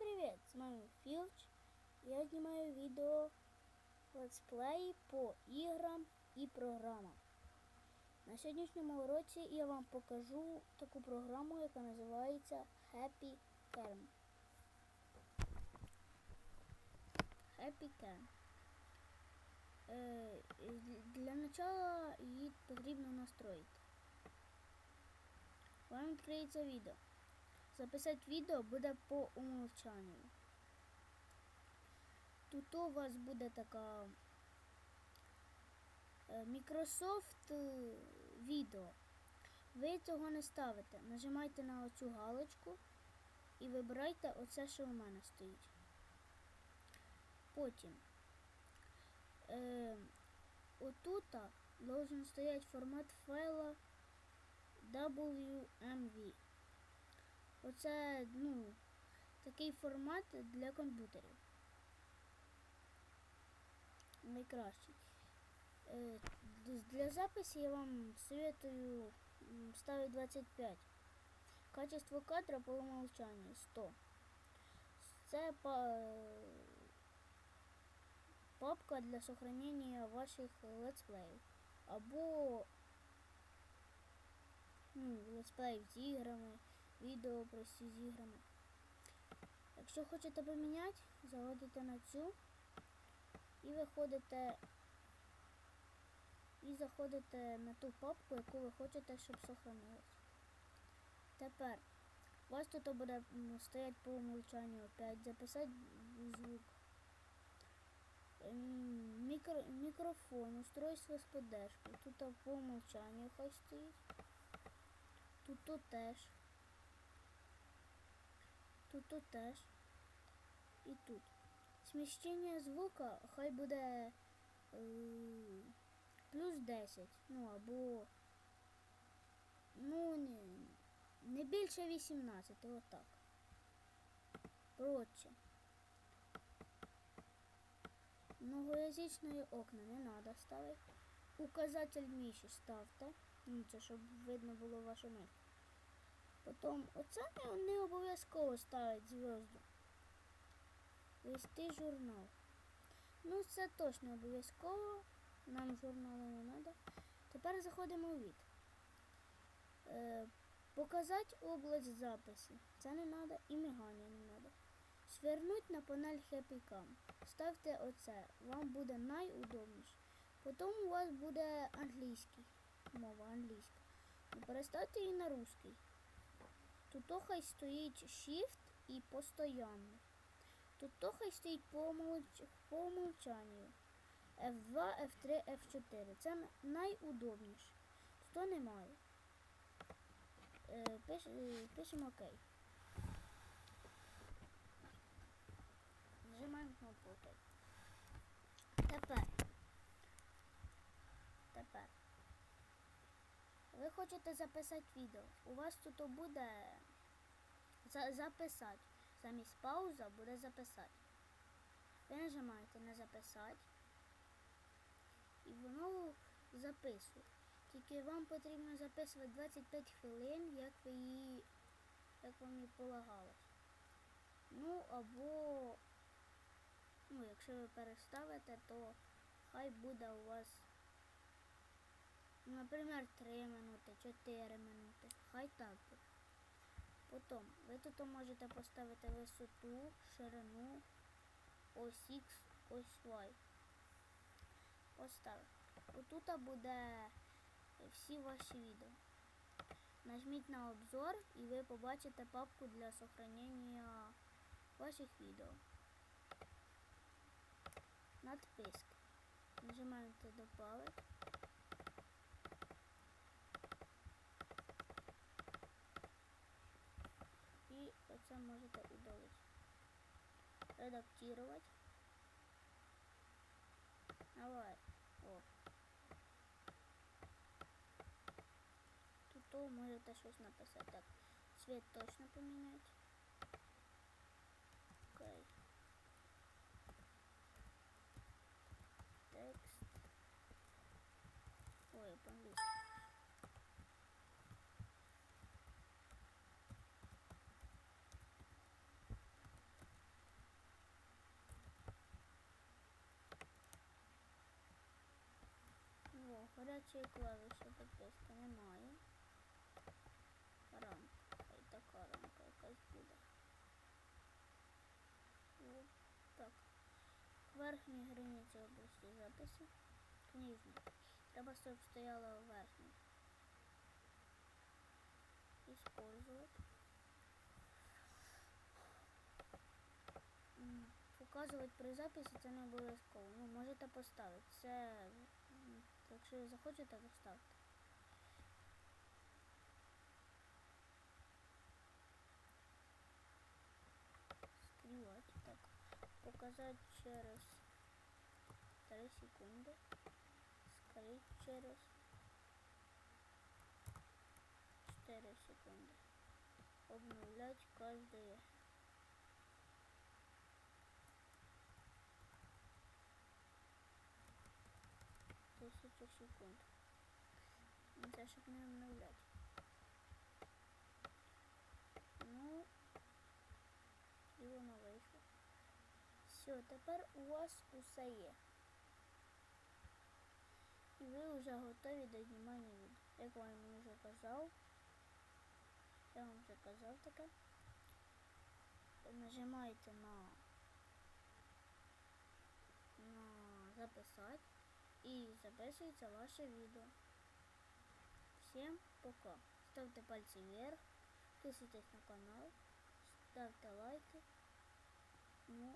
привет! С вами Филч. Я знімаю відео летсплеї по іграм і програмам. На сьогоднішньому уроці я вам покажу таку програму, яка називається Happy Kern. Happy Kern. Е, для начала її потрібно настроїти. Вам відкриється відео. Записати відео буде по умовчанню. Тут у вас буде така е, Microsoft е, відео. Ви цього не ставите. Нажимайте на оцю галочку і вибирайте оце, що у мене стоїть. Потім е, отута должен стоять формат файла WMV. Оце, ну, такий формат для комп'ютерів. Найкращий. Е, Для запису я вам советую м, ставити 25. Качество кадра по умолчанию 100. Це папка для сохранения ваших летсплеїв. Або ну, летсплеїв з іграми відео прості з іграми. Якщо хочете поміняти, заводите на цю і виходите і заходите на ту папку, яку ви хочете, щоб сохранилась. Тепер у вас тут буде стоять по умолчанню опять записати звук. Ем, Мікро, мікрофон, устройство з поддержкою. Тут по умолчанню хай стоїть. Тут теж. Тут тут теж. І тут. Сміщення звука хай буде е, плюс 10. Ну або ну не, не більше 18, отак. Коротше. Многоязичної окна не треба ставити. Указатель міші ставте. Ну, це щоб видно було вашу мить. Потім оце не, обов'язково ставить зв'язку. Вести журнал. Ну, це точно обов'язково. Нам журналу не треба. Тепер заходимо у від. Е, показати область запису. Це не треба і мигання не треба. Свернуть на панель Happy Cam. Ставте оце. Вам буде найудобніше. Потім у вас буде англійський. Мова англійська. Переставте її на русский. Тут хай стоїть Shift і постоянно. Тут хай стоїть по, умовчанню. F2, F3, F4. Це найудобніше. Тут немає. Е, пиш... е, Пишемо ОК. Нажимаємо кнопку ОК. Тепер. Ви хочете записати відео. У вас тут буде за записати. Замість пауза буде записати. Ви нажимаєте на записати і воно записує. Тільки вам потрібно записувати 25 хвилин, як ви її, як вам і полагалось. Ну або, ну, якщо ви переставите, то хай буде у вас Наприклад, 3 минути, 4 минути. Хай так. Потім ви тут можете поставити висоту, ширину, ось X, ось Y. Поставити. Отут буде всі ваші відео. Нажміть на обзор і ви побачите папку для сохранення ваших відео. Надписки. Нажимаєте добавити. Это можете удалить. Редактировать. Давай. О. Тут то можете щось написати. Так, цвет точно поменять. Окей. Текст. Ой, по-английски. Гарячої клавіші підписки немає. Рамка. Хай така рамка якась буде. От так. Верхній границі області запису. Книжні. Треба, щоб стояла у верхній. Использовать. М, Показувати при записі це не обов'язково. Ну, можете поставити. Це, Якщо ви захочете, ви ставте. Скрівати. Так. Показати через 3 секунди. Скрити через 4 секунды. Обновлять каждые секунд. Ну, Це щоб не обновляти. Ну, і воно вийшло. Все, тепер у вас усе є. І ви вже готові до знімання відео. Як я вам вже казав, я вам вже казав таке. Нажимаєте на, на записати і записується ваше відео. Всім пока. Ставте пальці вверх, підписуйтесь на канал, ставте лайки. Ну